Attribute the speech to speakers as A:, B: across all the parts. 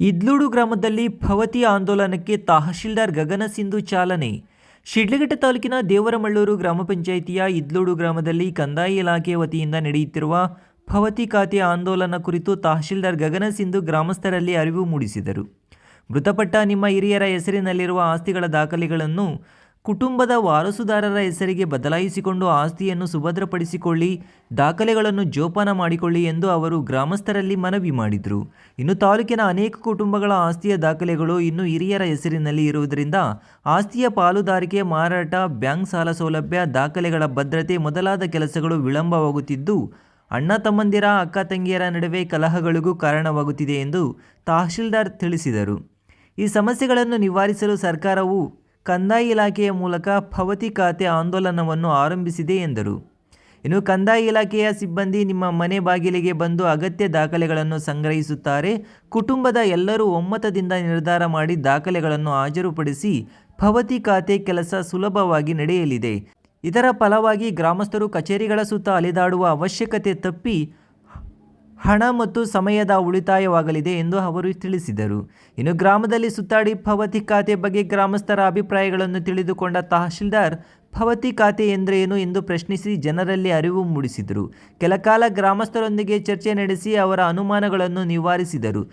A: ಇದ್ಲೂಡು ಗ್ರಾಮದಲ್ಲಿ ಭವತಿ ಆಂದೋಲನಕ್ಕೆ ತಹಶೀಲ್ದಾರ್ ಗಗನ ಸಿಂಧು ಚಾಲನೆ. ಶಿಡ್ಲಘಟ್ಟ ತಾಲೂಕಿನ ದೇವರಮಳ್ಳೂರು ಗ್ರಾಮ ಪಂಚಾಯಿತಿಯ ಇದ್ಲೂಡು ಗ್ರಾಮದಲ್ಲಿ ಕಂದಾಯ ಇಲಾಖೆ ವತಿಯಿಂದ ನಡೆಯುತ್ತಿರುವ ಭವತಿ ಖಾತೆ ಆಂದೋಲನ ಕುರಿತು ತಹಶೀಲ್ದಾರ್ ಗಗನ ಸಿಂಧು ಗ್ರಾಮಸ್ಥರಲ್ಲಿ ಅರಿವು ಮೂಡಿಸಿದರು. ಮೃತಪಟ್ಟ ನಿಮ್ಮ ಹಿರಿಯರ ಹೆಸರಿನಲ್ಲಿರುವ ಆಸ್ತಿಗಳ ದಾಖಲೆಗಳನ್ನು ಕುಟುಂಬದ ವಾರಸುದಾರರ ಹೆಸರಿಗೆ ಬದಲಾಯಿಸಿಕೊಂಡು ಆಸ್ತಿಯನ್ನು ಸುಭದ್ರಪಡಿಸಿಕೊಳ್ಳಿ, ದಾಖಲೆಗಳನ್ನು ಜೋಪಾನ ಮಾಡಿಕೊಳ್ಳಿ ಎಂದು ಅವರು ಗ್ರಾಮಸ್ಥರಲ್ಲಿ ಮನವಿ ಮಾಡಿದರು. ಇನ್ನು ತಾಲೂಕಿನ ಅನೇಕ ಕುಟುಂಬಗಳ ಆಸ್ತಿಯ ದಾಖಲೆಗಳು ಇನ್ನು ಹಿರಿಯರ ಹೆಸರಿನಲ್ಲಿ ಇರುವುದರಿಂದ ಆಸ್ತಿಯ ಪಾಲುದಾರಿಕೆ, ಮಾರಾಟ, ಬ್ಯಾಂಕ್ ಸಾಲ ಸೌಲಭ್ಯ, ದಾಖಲೆಗಳ ಭದ್ರತೆ ಮೊದಲಾದ ಕೆಲಸಗಳು ವಿಳಂಬವಾಗುತ್ತಿದ್ದು, ಅಣ್ಣ ತಮ್ಮಂದಿರ, ಅಕ್ಕ ತಂಗಿಯರ ನಡುವೆ ಕಲಹಗಳಿಗೂ ಕಾರಣವಾಗುತ್ತಿದೆ ಎಂದು ತಹಶೀಲ್ದಾರ್ ತಿಳಿಸಿದರು. ಈ ಸಮಸ್ಯೆಗಳನ್ನು ನಿವಾರಿಸಲು ಸರ್ಕಾರವು ಕಂದಾಯ ಇಲಾಖೆಯ ಮೂಲಕ ಭವತಿ ಖಾತೆ ಆಂದೋಲನವನ್ನು ಆರಂಭಿಸಿದೆ ಎಂದರು. ಇನ್ನು ಕಂದಾಯ ಇಲಾಖೆಯ ಸಿಬ್ಬಂದಿ ನಿಮ್ಮ ಮನೆ ಬಾಗಿಲಿಗೆ ಬಂದು ಅಗತ್ಯ ದಾಖಲೆಗಳನ್ನು ಸಂಗ್ರಹಿಸುತ್ತಾರೆ. ಕುಟುಂಬದ ಎಲ್ಲರೂ ಒಮ್ಮತದಿಂದ ನಿರ್ಧಾರ ಮಾಡಿ ದಾಖಲೆಗಳನ್ನು ಹಾಜರುಪಡಿಸಿ ಭವತಿ ಖಾತೆ ಕೆಲಸ ಸುಲಭವಾಗಿ ನಡೆಯಲಿದೆ. ಇದರ ಫಲವಾಗಿ ಗ್ರಾಮಸ್ಥರು ಕಚೇರಿಗಳ ಸುತ್ತ ಅಲೆದಾಡುವ ಅವಶ್ಯಕತೆ ತಪ್ಪಿ ಹಣ ಮತ್ತು ಸಮಯದ ಉಳಿತಾಯವಾಗಲಿದೆ ಎಂದು ಅವರು ತಿಳಿಸಿದರು. ಇನ್ನು ಗ್ರಾಮದಲ್ಲಿ ಸುತ್ತಾಡಿ ಭವತಿ ಖಾತೆ ಬಗ್ಗೆ ಗ್ರಾಮಸ್ಥರ ಅಭಿಪ್ರಾಯಗಳನ್ನು ತಿಳಿದುಕೊಂಡ ತಹಶೀಲ್ದಾರ್ ಭವತಿ ಖಾತೆ ಎಂದರೇನು ಎಂದು ಪ್ರಶ್ನಿಸಿ ಜನರಲ್ಲಿ ಅರಿವು ಮೂಡಿಸಿದರು. ಕೆಲಕಾಲ ಗ್ರಾಮಸ್ಥರೊಂದಿಗೆ ಚರ್ಚೆ ನಡೆಸಿ ಅವರ ಅನುಮಾನಗಳನ್ನು ನಿವಾರಿಸಿದರು.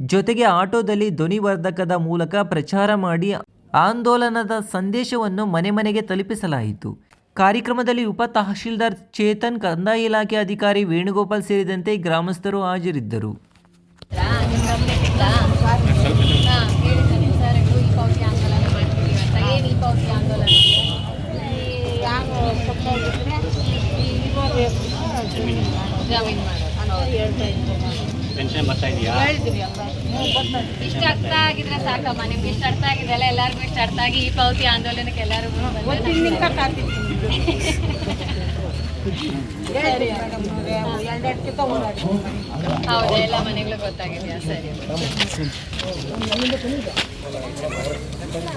A: ಜೊತೆಗೆ ಆಟೋದಲ್ಲಿ ಧ್ವನಿವರ್ಧಕದ ಮೂಲಕ ಪ್ರಚಾರ ಮಾಡಿ ಆಂದೋಲನದ ಸಂದೇಶವನ್ನು ಮನೆ ಮನೆಗೆ ತಲುಪಿಸಲಾಯಿತು. ಕಾರ್ಯಕ್ರಮದಲ್ಲಿ ಉಪ ತಹಶೀಲ್ದಾರ್ ಚೇತನ್ ಕಂದಾಯ ಇಲಾಖೆ ಅಧಿಕಾರಿ ವೇಣುಗೋಪಾಲ್ ಸೇರಿದಂತೆ ಗ್ರಾಮಸ್ಥರು ಹಾಜರಿದ್ದರು.
B: ಪೆನ್ಷನ್ ಬರ್ತಾ ಇದೆಯಾ?
C: ಇಷ್ಟ ಅರ್ಥ ಆಗಿದ್ರೆ ಸಾಕಮ್ಮ. ನಿಮ್ಗೆ ಇಷ್ಟು ಅರ್ಥ ಆಗಿದೆಲ್ಲ ಎಲ್ಲರಿಗೂ ಇಷ್ಟ ಅರ್ಥ ಆಗಿ ಈ ಪಾವತಿ ಆಂದೋಲನಕ್ಕೆ ಎಲ್ಲರಿಗೂ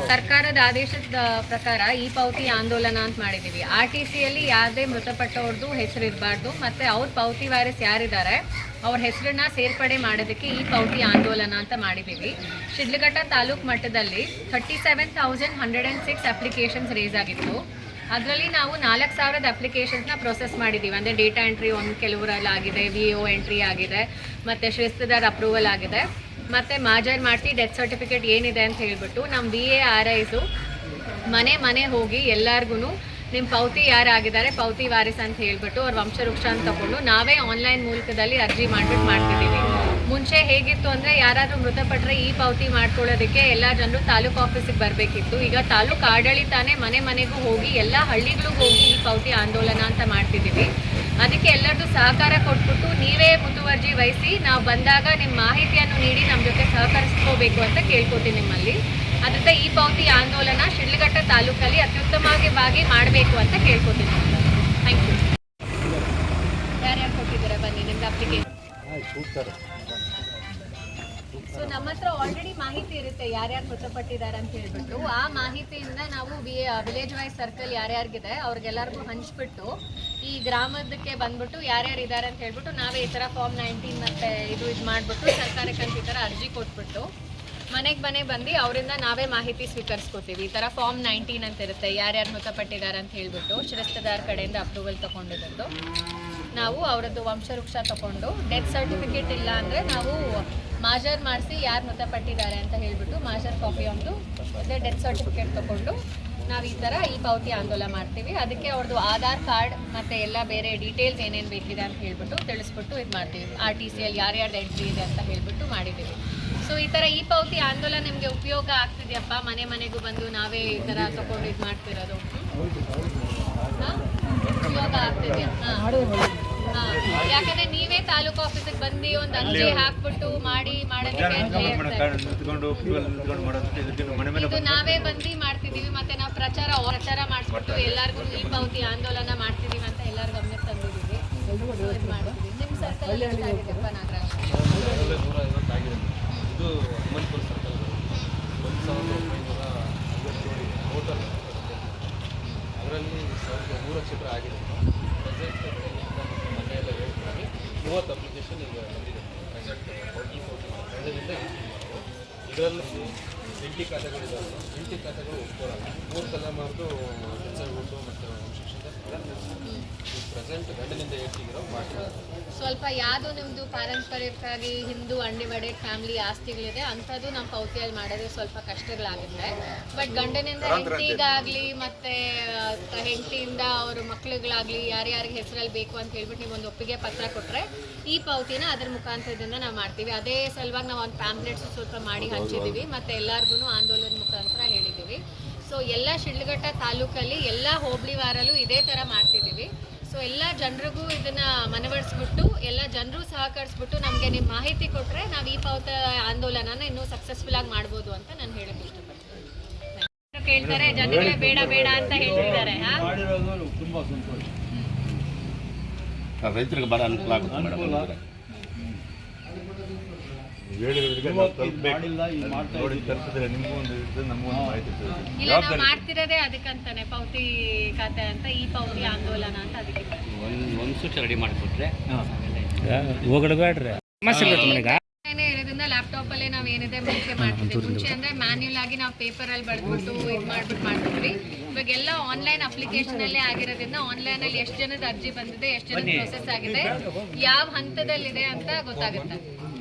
C: ಸರ್ಕಾರದ ಆದೇಶದ ಪ್ರಕಾರ ಈ ಪಾವತಿ ಆಂದೋಲನ ಅಂತ ಮಾಡಿದೀವಿ. ಆರ್ ಟಿ ಸಿಯಲ್ಲಿ ಯಾವುದೇ ಮೃತಪಟ್ಟವ್ರದ್ದು ಹೆಸರು ಇರಬಾರ್ದು ಮತ್ತೆ ಅವ್ರ ಪಾವತಿ ವಾರಸ್ ಯಾರಿದ್ದಾರೆ ಅವ್ರ ಹೆಸರನ್ನ ಸೇರ್ಪಡೆ ಮಾಡೋದಕ್ಕೆ ಈ ಪಾವತಿ ಆಂದೋಲನ ಅಂತ ಮಾಡಿದ್ದೀವಿ ಶಿಡ್ಲಘಟ್ಟ ತಾಲೂಕು ಮಟ್ಟದಲ್ಲಿ thirty seven thousand hundred and six applications race ಆಗಿತ್ತು. ಅದರಲ್ಲಿ ನಾವು ನಾಲ್ಕು ಸಾವಿರದ ಅಪ್ಲಿಕೇಶನ್ಸ್ನ ಪ್ರೊಸೆಸ್ ಮಾಡಿದ್ದೀವಿ ಅಂದರೆ ಡೇಟಾ ಎಂಟ್ರಿ ಒಂದು ಕೆಲವರಲ್ಲಿ ಆಗಿದೆ ವಿ ಒ ಎಂಟ್ರಿ ಆಗಿದೆ, ಮತ್ತು ಶಿಸ್ತದಾರ್ ಅಪ್ರೂವಲ್ ಆಗಿದೆ. ಮತ್ತು ಮಾಜರ್ ಮಾಡಿಸಿ ಡೆತ್ ಸರ್ಟಿಫಿಕೇಟ್ ಏನಿದೆ ಅಂತ ಹೇಳಿಬಿಟ್ಟು ನಮ್ಮ ಬಿ ಎ ಆರ್ ಐಸು ಮನೆ ಮನೆ ಹೋಗಿ ಎಲ್ಲರಿಗೂ ನಿಮ್ಮ ಪೌತಿ ಯಾರಾಗಿದ್ದಾರೆ, ಪೌತಿ ವಾರಿಸ್ ಅಂತ ಹೇಳಿಬಿಟ್ಟು ಅವ್ರ ವಂಶವೃಕ್ಷ ಅಂತ ತಗೊಂಡು ನಾವೇ ಆನ್ಲೈನ್ ಮೂಲಕದಲ್ಲಿ ಅರ್ಜಿ ಮಾಡಿಬಿಟ್ಟು ಮಾಡ್ತಿದ್ದೀವಿ. ಮುಂಚೆ ಹೇಗಿತ್ತು ಅಂದರೆ ಯಾರಾದರೂ ಮೃತಪಟ್ಟರೆ ಈ ಪಾವತಿ ಮಾಡ್ಕೊಳ್ಳೋದಕ್ಕೆ ಎಲ್ಲ ಜನರು ತಾಲೂಕು ಆಫೀಸಿಗೆ ಬರಬೇಕಿತ್ತು. ಈಗ ತಾಲೂಕು ಆಡಳಿತಾನೇ ಮನೆ ಮನೆಗೂ ಹೋಗಿ ಎಲ್ಲ ಹಳ್ಳಿಗಳಿಗೂ ಹೋಗಿ ಈ ಪಾವತಿ ಆಂದೋಲನ ಅಂತ ಮಾಡ್ತಿದ್ದೀವಿ. ಅದಕ್ಕೆ ಎಲ್ಲರದ್ದು ಸಹಕಾರ ಕೊಟ್ಬಿಟ್ಟು ನೀವೇ ಮುತುವರ್ಜಿ ವಹಿಸಿ, ನಾವು ಬಂದಾಗ ನಿಮ್ಮ ಮಾಹಿತಿಯನ್ನು ನೀಡಿ ನಮ್ಮ ಜೊತೆ ಸಹಕರಿಸ್ಕೋಬೇಕು ಅಂತ ಕೇಳ್ಕೊತೀನಿ ನಿಮ್ಮಲ್ಲಿ. ಅದರಿಂದ ಈ ಪಾವತಿ ಆಂದೋಲನ ಶಿಡ್ಲಘಟ್ಟ ತಾಲೂಕಲ್ಲಿ ಅತ್ಯುತ್ತಮವಾಗಿ ಮಾಡಬೇಕು ಅಂತ ಕೇಳ್ಕೊತೀನಿ. ಥ್ಯಾಂಕ್ ಯು ಯಾರ್ಯಾರು ಕೊಟ್ಟಿದ್ದಾರೆ? ಬನ್ನಿ, ನಿಮ್ದು ಅಪ್ಲಿಕೇಶನ್ ಸೊ ನಮ್ಮ ಹತ್ರ ಆಲ್ರೆಡಿ ಮಾಹಿತಿ ಇರುತ್ತೆ ಯಾರ್ಯಾರು ಮೃತಪಟ್ಟಿದ್ದಾರೆ ಅಂತ ಹೇಳ್ಬಿಟ್ಟು. ಆ ಮಾಹಿತಿಯಿಂದ ನಾವು ವಿಲೇಜ್ ವೈಸ್ ಸರ್ಕಲ್ ಯಾರ್ಯಾರಿಗಿದೆ, ಅವ್ರಿಗೆಲ್ಲರಿಗೂ ಹಂಚ್ಬಿಟ್ಟು ಈ ಗ್ರಾಮದಕ್ಕೆ ಬಂದ್ಬಿಟ್ಟು ಯಾರ್ಯಾರು ಇದ್ದಾರೆ ಅಂತ ಹೇಳ್ಬಿಟ್ಟು ನಾವೇ ಈ ಥರ ಫಾರ್ಮ್ ನೈನ್ಟೀನ್ ಮತ್ತೆ ಇದು ಇದು ಮಾಡಿಬಿಟ್ಟು ಸರ್ಕಾರಕ್ಕೆ ಅಂತ ಈ ಥರ ಅರ್ಜಿ ಕೊಟ್ಬಿಟ್ಟು ಮನೆಗೆ ಮನೆ ಬಂದು ಅವರಿಂದ ನಾವೇ ಮಾಹಿತಿ ಸ್ವೀಕರಿಸ್ಕೊತೀವಿ. ಈ ಥರ ಫಾರ್ಮ್ ನೈನ್ಟೀನ್ ಅಂತ ಇರುತ್ತೆ, ಯಾರ್ಯಾರು ಮೃತಪಟ್ಟಿದ್ದಾರೆ ಅಂತ ಹೇಳ್ಬಿಟ್ಟು ಶಿರಸ್ತದಾರ್ ಕಡೆಯಿಂದ ಅಪ್ರೂವಲ್ ತೊಗೊಂಡಿದ್ದು ನಾವು ಅವರದ್ದು ವಂಶವೃಕ್ಷ ತಗೊಂಡು ಡೆತ್ ಸರ್ಟಿಫಿಕೇಟ್ ಇಲ್ಲ ಅಂದರೆ ನಾವು ಮಾಜರ್ ಮಾಡಿಸಿ ಯಾರು ಮೃತಪಟ್ಟಿದ್ದಾರೆ ಅಂತ ಹೇಳಿಬಿಟ್ಟು ಮಾಜರ್ ಕಾಪಿ ಒಂದು ಅದೇ ಡೆತ್ ಸರ್ಟಿಫಿಕೇಟ್ ತಗೊಂಡು ನಾವು ಈ ಥರ ಈ ಪಾವತಿ ಆಂದೋಲನ ಮಾಡ್ತೀವಿ. ಅದಕ್ಕೆ ಅವ್ರದ್ದು ಆಧಾರ್ ಕಾರ್ಡ್ ಮತ್ತು ಎಲ್ಲ ಬೇರೆ ಡೀಟೇಲ್ಸ್ ಏನೇನು ಬೇಕಿದೆ ಅಂತ ಹೇಳ್ಬಿಟ್ಟು ತಿಳಿಸ್ಬಿಟ್ಟು ಇದು ಮಾಡ್ತೀವಿ. ಆರ್ ಟಿ ಸಿಯಲ್ಲಿ ಯಾರ್ಯಾರ್ದು ಎಂಟ್ರಿ ಇದೆ ಅಂತ ಹೇಳ್ಬಿಟ್ಟು ಮಾಡಿದ್ದೀವಿ ಸೊ ಈ ಥರ ಈ ಪಾವತಿ ಆಂದೋಲನ ನಿಮಗೆ ಉಪಯೋಗ ಆಗ್ತಿದೆಯಪ್ಪ? ಮನೆ ಮನೆಗೂ ಬಂದು ನಾವೇ ಈ ಥರ ತೊಗೊಂಡು ಇದು ಮಾಡ್ತಿರೋದು. ಉಪಯೋಗ ಆಗ್ತಿದೆಯಾ? ಹಾಂ. ಯಾಕಂದ್ರೆ ನೀವೇ ತಾಲೂಕು ಆಫೀಸಿಗೆ ಬಂದು ಒಂದು ಅರ್ಜಿ ಹಾಕ್ಬಿಟ್ಟು ಮಾಡಿ ಮಾಡೋದಕ್ಕೆ ನಾವೇ ಬಂದು ಮಾಡ್ತಿದೀವಿ ಮತ್ತೆ ನಾವು ಪ್ರಚಾರ ಪ್ರಚಾರ ಮಾಡಿಸ್ಬಿಟ್ಟು ಎಲ್ಲಾರ್ಗು ಈ ಪಾವತಿ ಆಂದೋಲನ ಮಾಡ್ತಿದೀವಿ ಅಂತ ಎಲ್ಲರ ಗಮನಕ್ಕೆ ತಂದಿದ್ದೀವಿ. ನಿಮ್ಮ ಸರ್ಕಲ್ ಎಷ್ಟಾಗಿದೆಪ್ಪ ನಾಗರಾಜ್?
D: ನೂರ ಐವತ್ತಾಗಿದೆ ಇದು ಅಮನ್ಪುರ ಸರ್ಕಲ್ ಒಂದು ಸಾವಿರದ ಒಂಬೈನೂರ ಐವತ್ತೇಳು ಟೋಟಲ್ ಅದರಲ್ಲಿ ಸಾವಿರದ ಮೂರು ಚಿತ್ರ ಆಗಿದೆ ಪ್ರೆಸೆಂಟ್ ಮನೆಯೆಲ್ಲ ಹೇಳ್ತೀನಿ ಮೂವತ್ತು ಅಪ್ಲಿಕೇಶನ್ ಈಗ ಬಂದಿದೆ ಪ್ರೆಸೆಂಟ್ ಅದರಿಂದ ಇದರಲ್ಲಿ ಎಂಟಿ ಖಾತೆಗಳಿದ್ದಾವೆ ಎಂಟಿ ಖಾತೆಗಳು ಒಪ್ಕೊಳ್ಳಲ್ಲ ಮೂರು ತಲೆಮಾರದು ಕೆಲಸಗಳು ಮತ್ತು
C: ಸ್ವಲ್ಪ ಯಾವುದು ನಿಮ್ಮದು ಪಾರಂಪರಿಕವಾಗಿ ಹಿಂದೂ ಅಂಡಿವಡೆ ಫ್ಯಾಮಿಲಿ ಆಸ್ತಿಗಳಿದೆ ಅಂಥದ್ದು ನಮ್ಮ ಪೌತಿಯಲ್ಲಿ ಮಾಡೋದು ಸ್ವಲ್ಪ ಕಷ್ಟಗಳಾಗುತ್ತೆ. ಬಟ್ ಗಂಡನಿಂದ ಹೆಂಡತಿಗಾಗಲಿ ಮತ್ತು ಹೆಂಡತಿಯಿಂದ ಅವ್ರ ಮಕ್ಳುಗಳಾಗಲಿ ಯಾರ್ಯಾರಿಗೆ ಹೆಸರಲ್ಲಿ ಬೇಕು ಅಂತ ಹೇಳ್ಬಿಟ್ಟು ನೀವು ಒಂದು ಒಪ್ಪಿಗೆ ಪತ್ರ ಕೊಟ್ಟರೆ ಈ ಪೌತಿನ ಅದ್ರ ಮುಖಾಂತರದಿಂದ ನಾವು ಮಾಡ್ತೀವಿ. ಅದೇ ಸಲುವಾಗಿ ನಾವು ಒಂದು ಪ್ಯಾಂಪ್ಲೆಟ್ಸ್ ಸ್ವಲ್ಪ ಮಾಡಿ ಹಂಚಿದ್ದೀವಿ ಮತ್ತು ಎಲ್ಲರಿಗೂ ಆಂದೋಲನ ಮುಖಾಂತರ ಹೇಳಿದ್ದೀವಿ ಸೊ ಎಲ್ಲ ಶಿಡ್ಲಘಟ್ಟ ತಾಲೂಕಲ್ಲಿ ಎಲ್ಲ ಹೋಬಳಿ ವಾರಲ್ಲೂ ಇದೇ ಥರ ಮಾಡ್ತಿದ್ದೀವಿ. ಸೊ ಎಲ್ಲ ಜನರಿಗೂ ಇದನ್ನ ಮನವರಿಸ್ಬಿಟ್ಟು ಎಲ್ಲ ಜನರು ಸಹಕರಿಸ್ಬಿಟ್ಟು ನಮಗೆ ನಿಮ್ಮ ಮಾಹಿತಿ ಕೊಟ್ಟರೆ ನಾವು ಈ ಪಾವತ ಆಂದೋಲನನ ಇನ್ನೂ ಸಕ್ಸಸ್ಫುಲ್ ಆಗಿ ಮಾಡ್ಬೋದು ಅಂತ ನಾನು ಹೇಳಕ್ಕೆ ಇಷ್ಟಪಡ್ತೀನಿ. ಕೇಳ್ತಾರೆ ಜನಗಳೇ ಬೇಡ ಬೇಡ ಅಂತ ಹೇಳ್ತಿದ್ದಾರೆ
E: ರೈತರಿಗೆ ಬಹಳ ಅನುಕೂಲ ಆಗುತ್ತೆ ಮೇಡಮ್ ಅಂದ್ರೆ.
F: ಹೇಳಿರೋದಕ್ಕೆ ನಾವು ತಲುಪಬೇಕು ನೋಡಿ ತಲುಪಿದ್ರೆ ನಿಮಗೂ ಒಂದು ಮಾಹಿತಿ.
C: ಇಲ್ಲ ನಾವು ಮಾಡ್ತಿರೋದೇ ಅದಕ್ಕಂತಾನೆ ಪೌತಿ ಖಾತೆ ಅಂತ ಈ ಪೌತಿ ಆಂದೋಲನ ಅಂತ ಅದಕ್ಕೆ.
B: ಒಂದು ಒಂದು ಸೂಚನೆ ರೆಡಿ ಮಾಡಿಕೊಟ್ರೆ
C: ಏನೇ ಇರೋದ್ರಿಂದ ಲ್ಯಾಪ್ಟಾಪ್ ಅಲ್ಲೇ ನಾವ್ ಏನಿದೆ ಮುಂಚೆ ಮಾಡ್ತಿದ್ವಿ. ಮುಂಚೆ ಅಂದ್ರೆ ಮ್ಯಾನ್ಯುಯಲ್ ಆಗಿ ನಾವು ಪೇಪರ್ ಅಲ್ಲಿ ಬರೆದ್ಬಿಟ್ಟು ಇದು ಮಾಡ್ಬಿಟ್ಟು ಮಾಡ್ತಿದ್ವಿ. ಇವಾಗ ಎಲ್ಲ ಆನ್ಲೈನ್ ಅಪ್ಲಿಕೇಶನ್ ಅಲ್ಲೇ ಆಗಿರೋದ್ರಿಂದ ಆನ್ಲೈನ್ ಅಲ್ಲಿ ಎಷ್ಟು ಜನದ ಅರ್ಜಿ ಬಂದಿದೆ ಎಷ್ಟು ಜನ ಪ್ರೊಸೆಸ್ ಆಗಿದೆ ಯಾವ ಹಂತದಲ್ಲಿದೆ ಅಂತ ಗೊತ್ತಾಗುತ್ತೆ.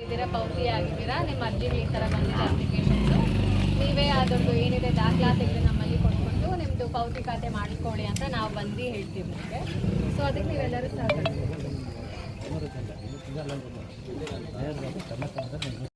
C: ಇದ್ದೀರಾ ಪೌತಿ ಆಗಿದ್ದೀರಾ ನಿಮ್ಮ ಅರ್ಜಿಗಳು ಈ ಥರ ಬಂದಿದೆ ಅಪ್ಲಿಕೇಶನ್ಸು ನೀವೇ ಅದರದ್ದು ಏನಿದೆ ದಾಖಲಾತಿಗಳು ನಮ್ಮಲ್ಲಿ ಕೊಟ್ಕೊಂಡು ನಿಮ್ಮದು ಖಾತೆ ಮಾಡಿಕೊಳ್ಳಿ ಅಂತ ನಾವು ಬಂದು ಹೇಳ್ತೀವಿ ಸೊ ಅದಕ್ಕೆ ನೀವೆಲ್ಲರೂ ಸಹಕರಿಸ್ತೀವಿ